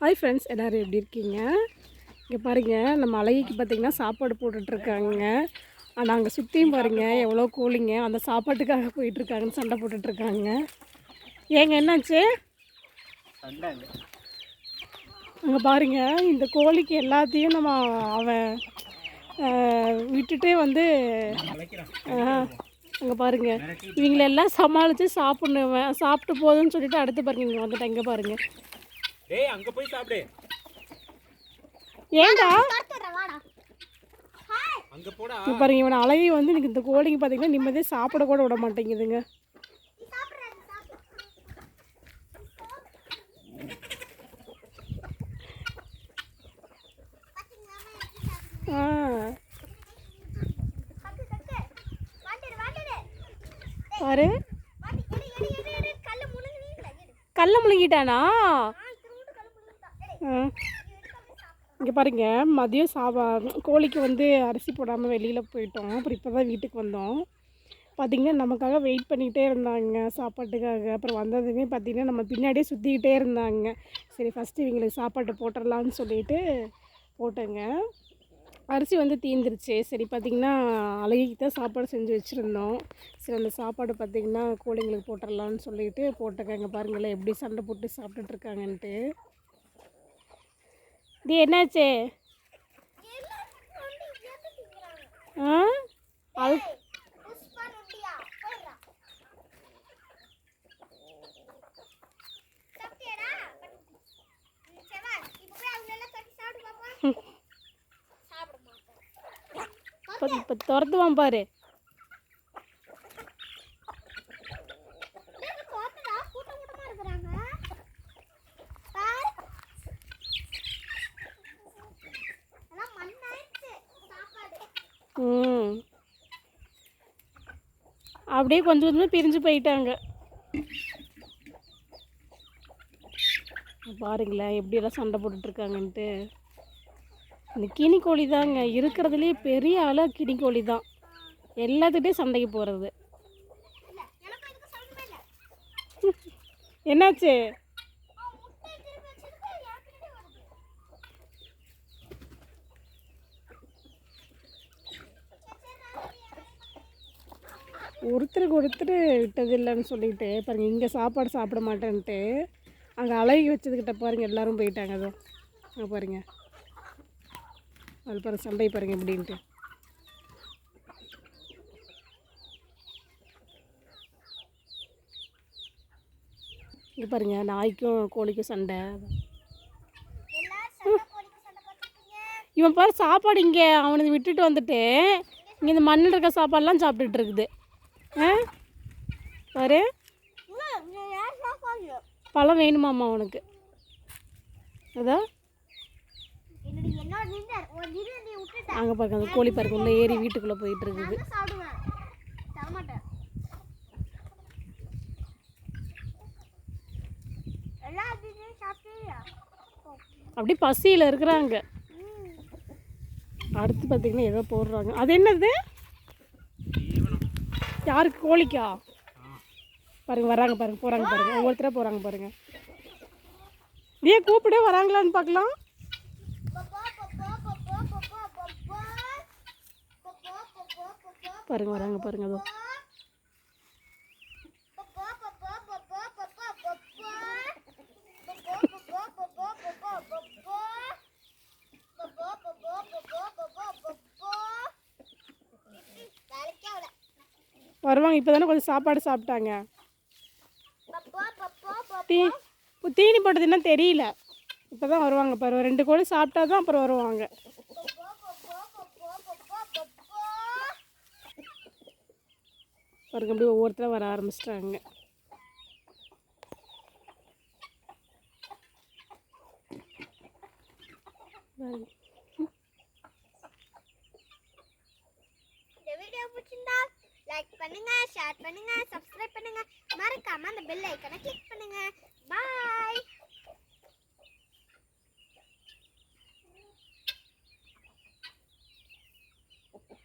Hi friends எல்லோரும் எப்படி இருக்கீங்க? இங்கே பாருங்கள் நம்ம அழகிக்கு பார்த்தீங்கன்னா சாப்பாடு போட்டுட்ருக்காங்க ஆனால் அங்கே சுற்றியும் பாருங்கள் எவ்வளோ கூலிங்க. அந்த சாப்பாட்டுக்காக போயிட்டுருக்காங்கன்னு சண்டை போட்டுட்ருக்காங்க ஏங்க என்னாச்சு? அங்கே பாருங்க இந்த கோழிக்கு எல்லாத்தையும் நம்ம அவன் விட்டுட்டே வந்து அங்கே பாருங்க. இவங்களெல்லாம் சமாளித்து சாப்பிடுவேன் சாப்பிட்டு போதும்னு சொல்லிட்டு அடுத்து பாருங்கள் இங்கே வந்துட்டேன் இங்கே பாருங்கள் டேய் அங்க போய் சாப்பிடு. ஏண்டா? அங்க போடா. பாருங்க இவனை அழகி வந்து எனக்கு இந்த கோழிங்க பார்த்தீங்கன்னா நிம்மதியாக சாப்பிட கூட விட மாட்டேங்குதுங்க. ஆ. பாரு. கல்ல முழுங்கிட்டானா? இங்கே பாருங்க மதியம் சாவா கோழிக்கு வந்து அரிசி போடாமல் வெளியில் போயிட்டோம். அப்புறம் இப்போ தான் வீட்டுக்கு வந்தோம். பார்த்திங்கன்னா நமக்காக வெயிட் பண்ணிக்கிட்டே இருந்தாங்க சாப்பாட்டுக்காக. அப்புறம் வந்ததுமே பார்த்திங்கன்னா நம்ம பின்னாடியே சுற்றிக்கிட்டே இருந்தாங்க. சரி ஃபஸ்ட்டு இவங்களுக்கு சாப்பாட்டு போட்டுடலான்னு சொல்லிட்டு போட்டேங்க. அரிசி வந்து தீந்துருச்சு. சரி பார்த்திங்கன்னா அழகிக்கு தான் சாப்பாடு செஞ்சு வச்சுருந்தோம். சரி அந்த சாப்பாடு பார்த்திங்கன்னா கோழிங்களுக்கு போட்டுடலான்னு சொல்லிட்டு போட்டுக்கங்க இங்கே பாருங்களேன் எப்படி சண்டை போட்டு சாப்பிட்டுட்டு இருக்காங்கன்ட்டு. இது என்னாச்சு? ஆ? அது இப்போ துரத்துவான் பாரு. அப்படியே கொஞ்சம் கொஞ்சமாக பிரிஞ்சு போயிட்டாங்க. பாருங்களேன் எப்படியெல்லாம் சண்டை போட்டுட்ருக்காங்கன்ட்டு இந்த கினி கோழி தாங்க இருக்கிறதுலே பெரிய ஆளாக கினி கோழி தான். எல்லாத்துட்டையும் சண்டைக்கு போகிறது என்னாச்சு? ஒருத்தருக்கு ஒருத்தர் விட்டதில்லைன்னு சொல்லிட்டு பாருங்க இங்கே சாப்பாடு சாப்பிட மாட்டேன்ட்டு அங்கே அழகி வச்சதுக்கிட்ட பாருங்க எல்லாரும் போயிட்டாங்க அதோ. அங்கே பாருங்க. அது பாருங்க சண்டை பாருங்க எப்படின்ட்டு இங்கே பாருங்க நாய்க்கும் கோழிக்கும் சண்டை. இவன் பாரு சாப்பாடு இங்கே அவனுக்கு விட்டுட்டு வந்துட்டு இங்கே இந்த மண்ணில் இருக்க சாப்பாடுலாம் சாப்பிட்டுட்டு இருக்குது. பாரு பழம் வேணுமாம்மா உனக்கு? அதான் அங்கே பாருங்க அந்த கோழி பார்க்க உள்ள ஏறி வீட்டுக்குள்ளே போயிட்டு இருக்குது அப்படி பசியில் இருக்கிறாங்க. அடுத்து பார்த்தீங்கன்னா ஏதோ போடுறாங்க. அது என்னது? யாருக்கு கோழிக்கா? பாருங்க வராங்க பாருங்க போகிறாங்க பாருங்க. ஒவ்வொருத்தராக போகிறாங்க பாருங்க. நீ கூப்பிடே வராங்களான்னு பார்க்கலாம். பாருங்க வராங்க பாருங்க அதோ வருவாங்க. இப்போ தானே கொஞ்சம் சாப்பாடு சாப்பிட்டாங்க. தீ தீனி போட்டது என்ன தெரியல. இப்போ தான் வருவாங்க பாரு. ரெண்டு கோழி சாப்பிட்டா தான் அப்புறம் வருவாங்க. பாருங்க அப்படியே ஒவ்வொருத்தராக வர ஆரம்பிச்சிட்டாங்க. பாருங்க. இந்த வீடியோ பிடிச்சிருந்தா லைக் பண்ணுங்க ஷேர் பண்ணுங்க சப்ஸ்கிரைப் பண்ணுங்க. மறக்காம அந்த பெல் ஐக்கனை கிளிக் பண்ணுங்க.